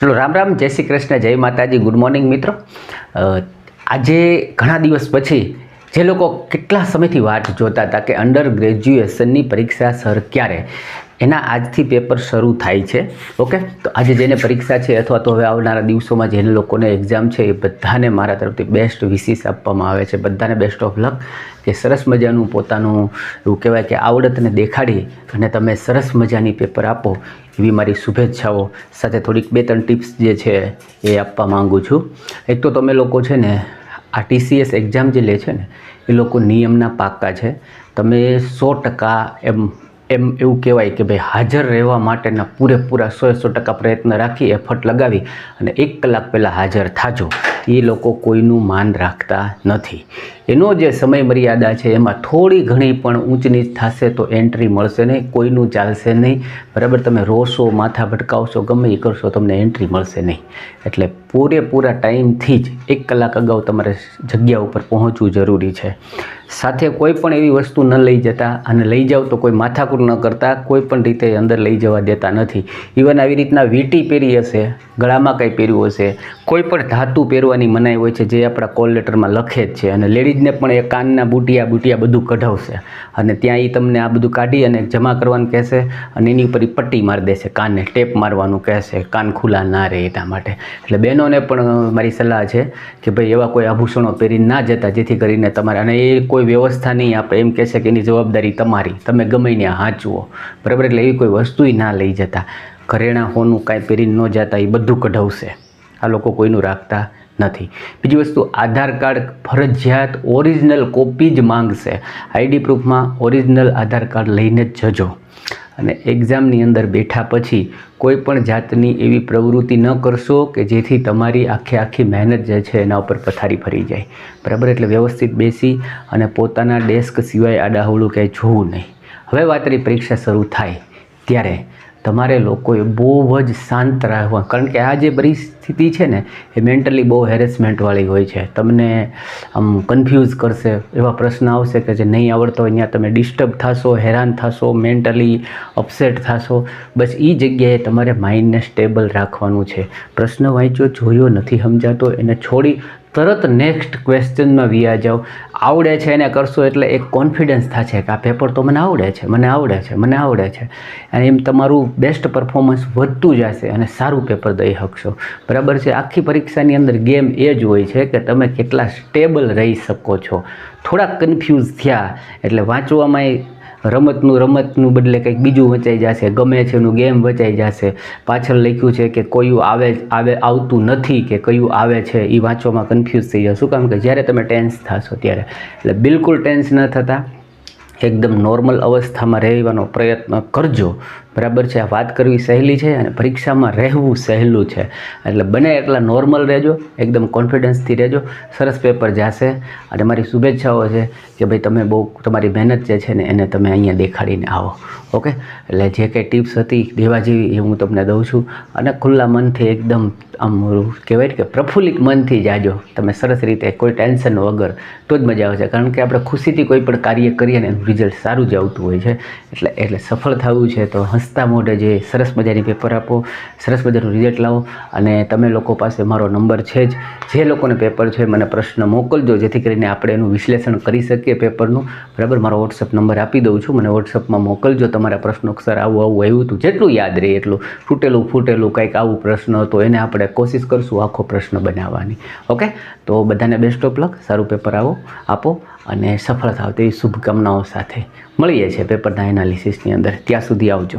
ચલો, રામ રામ, જય શ્રી કૃષ્ણ, જય માતાજી, ગુડ મોર્નિંગ મિત્રો. આજે ઘણા દિવસ પછી જે લોકો કેટલા સમયથી વાટ જોતા હતા કે અંડર ગ્રેજ્યુએશનની પરીક્ષા સર ક્યારે? એના આજથી પેપર શરૂ થાય છે ઓકે તો આજે જેને પરીક્ષા છે અથવા તો હવે આવનારા દિવસોમાં જેને લોકોને એક્ઝામ છે એ બધાને મારા તરફથી બેસ્ટ વિશિસ આપવામાં આવે છે. બધાને બેસ્ટ ઓફ લક કે સરસ મજાનું પોતાનું એવું કહેવાય કે આવડતને દેખાડી અને તમે સરસ મજાની પેપર આપો એવી મારી શુભેચ્છાઓ. સાથે થોડીક બે ત્રણ ટિપ્સ જે છે એ આપવા માંગુ છું. એક તો તમે લોકો છે ને, આ ટીસીએસ એક્ઝામ જે લે છે ને, એ લોકો નિયમના પાક્કા છે. તમે સો ટકા એમ એમ એવું કહેવાય કે ભાઈ હાજર રહેવા માટેના પૂરેપૂરા સો સો ટકા પ્રયત્ન રાખી એફર્ટ લગાવી અને એક કલાક પહેલાં હાજર થાજો. એ લોકો કોઈનું માન રાખતા નથી. એનો જે સમય મર્યાદા છે, એમાં થોડી ઘણી પણ ઊંચ નીચ થશે તો એન્ટ્રી મળશે નહીં, કોઈનું ચાલશે નહીં. બરાબર, તમે રોશો, માથા ભટકાવશો, ગમે એ કરશો, તમને એન્ટ્રી મળશે નહીં. એટલે પૂરેપૂરા ટાઈમથી જ એક કલાક અગાઉ તમારે જગ્યા ઉપર પહોંચવું જરૂરી છે. સાથે કોઈ પણ એવી વસ્તુ ન લઈ જતા અને લઈ જાઓ તો કોઈ માથાકૂટ ન કરતા, કોઈ પણ રીતે અંદર લઈ જવા દેતા નથી. ઇવન આવી રીતના વીંટી પહેરી હશે, ગળામાં કંઈ પહેર્યું હશે, કોઈ પણ ધાતુ પહેરવાની મનાઈ હોય છે, જે આપણા કોલ લેટરમાં લખે જ છે અને લેડીઝને પણ એ કાનના બુટિયા બુટિયા બધું કઢાવશે. અને ત્યાં એ તમને આ બધું કાઢી અને જમા કરવાનું કહેશે અને એની ઉપર એ પટ્ટી મારી દેશે, કાનને ટેપ મારવાનું કહેશે, કાન ખુલ્લા ના રહે એટલા માટે. એટલે બહેનોને પણ મારી સલાહ છે કે ભાઈ એવા કોઈ આભૂષણો પહેરીને ના જતા, જેથી કરીને તમારે, અને એ કોઈ વ્યવસ્થા નહીં આપણે એમ કહેશે કે એની જવાબદારી તમારી. તમે ગમે ત્યાં હાંચવો. બરાબર? એટલે એવી કોઈ વસ્તુય ના લઈ જતા. ઘરેણાં હોનું કાંઈ પહેરીને ન જતા એ બધું કઢાવશે. આ લોકો કોઈનું રાખતા નથી. બીજી વસ્તુ, આધાર કાર્ડ ફરજિયાત ઓરિજિનલ કોપી જ માંગશે. આઈડી પ્રૂફમાં ઓરિજિનલ આધાર કાર્ડ લઈને જ જજો. અને એક્ઝામની અંદર બેઠા પછી કોઈ પણ જાતની એવી પ્રવૃત્તિ ન કરશો કે જેથી તમારી આખે આખી મહેનત જે છે એના ઉપર પથારી ફરી જાય. બરાબર? એટલે વ્યવસ્થિત બેસી અને પોતાના ડેસ્ક સિવાય આડાહવળું ક્યાંય જોવું નહીં. હવે વાત પરીક્ષા શરૂ થાય ત્યારે તમારે લોકોએ બહુ જ શાંત રહેવા. કારણ કે આ જે પરિસ્થિતિ છે ને, એ મેન્ટલી બહુ હેરેસમેન્ટવાળી હોય છે. તમને આમ કન્ફ્યુઝ કરશે, એવા પ્રશ્ન આવશે કે જે નહીં આવડતો હોય, ત્યાં તમે ડિસ્ટર્બ થશો, હેરાન થશો મેન્ટલી અપસેટ થશો. બસ એ જગ્યાએ તમારે માઇન્ડને સ્ટેબલ રાખવાનું છે. પ્રશ્ન વાંચ્યો, જોયો નથી, સમજાતો, એને છોડી તરત નેક્સ્ટ ક્વેશ્ચનમાં વિયા જાઓ આવડે છે એને કરશો એટલે એક કોન્ફિડન્સ થશે કે આ પેપર તો મને આવડે છે, મને આવડે છે, મને આવડે છે. અને એમ તમારું બેસ્ટ પરફોર્મન્સ વધતું જશે અને સારું પેપર દઈ શકશો. બરાબર છે? આખી પરીક્ષાની અંદર ગેમ એ જ હોય છે કે તમે કેટલા સ્ટેબલ રહી શકો છો. થોડાક કન્ફ્યુઝ થયા. એટલે વાંચવામાં રમતનું રમતનું બદલે કંઈક બીજું વચાઈ જશે. ગમે છે એનું ગેમ વચાઈ જશે. પાછળ લખ્યું છે કે કયું આવે આવે, આવતું નથી કે કયું આવે છે એ વાંચવામાં કન્ફ્યુઝ થઈ જશે શું કામ કે જ્યારે તમે ટેન્સ થશો ત્યારે. એટલે બિલકુલ ટેન્સ ન થતા. એકદમ નોર્મલ અવસ્થામાં રહેવાનો પ્રયત્ન કરજો. બરાબર છે? આ વાત કરવી સહેલી છે અને પરીક્ષામાં રહેવું સહેલું છે. એટલે બને એટલા નોર્મલ રહેજો, એકદમ કોન્ફિડન્સથી રહેજો. સરસ પેપર જશે. અને મારી શુભેચ્છાઓ છે કે ભાઈ તમે બહુ તમારી મહેનત જે છે ને એને તમે અહીંયા દેખાડીને આવો. ઓકે? એટલે જે કંઈ ટિપ્સ હતી દેવા જેવી એ હું તમને દઉં છું. અને ખુલ્લા મનથી એકદમ આમ કહેવાય કે પ્રફુલ્લિત મનથી જાજો. તમે સરસ રીતે કોઈ ટેન્શન વગર તો જ મજા આવશે કારણ કે આપણે ખુશીથી કોઈ પણ કાર્ય કરીએ ને રિઝલ્ટ સારું જ આવતું હોય છે. એટલે એટલે સફળ થવું છે તો હસતા મોઢે જે સરસ મજાની પેપર આપો, સરસ મજાનું રિઝલ્ટ લાવો અને તમે લોકો પાસે મારો નંબર છે જ. જે લોકોને પેપર છે મને પ્રશ્ન મોકલજો, જેથી કરીને આપણે એનું વિશ્લેષણ કરી શકીએ પેપરનું બરાબર? મારો વોટ્સઅપ નંબર આપી દઉં છું. મને વોટ્સઅપમાં મોકલજો. તમારા પ્રશ્નો સર આવું આવું આવ્યું હતું. જેટલું યાદ રહે એટલું. ફૂટેલું ફૂટેલું કંઈક આવું પ્રશ્ન હતો. એને આપણે કોશિશ કરશું આખો પ્રશ્ન બનાવવાની. ઓકે? તો બધાને બેસ્ટ ઓફ લક સારું પેપર આવો, આપો. અને સફળ થાવ તેવી શુભકામનાઓ સાથે મળીએ છીએ પેપરના એનાલિસિસની અંદર. ત્યાં સુધી આવજો.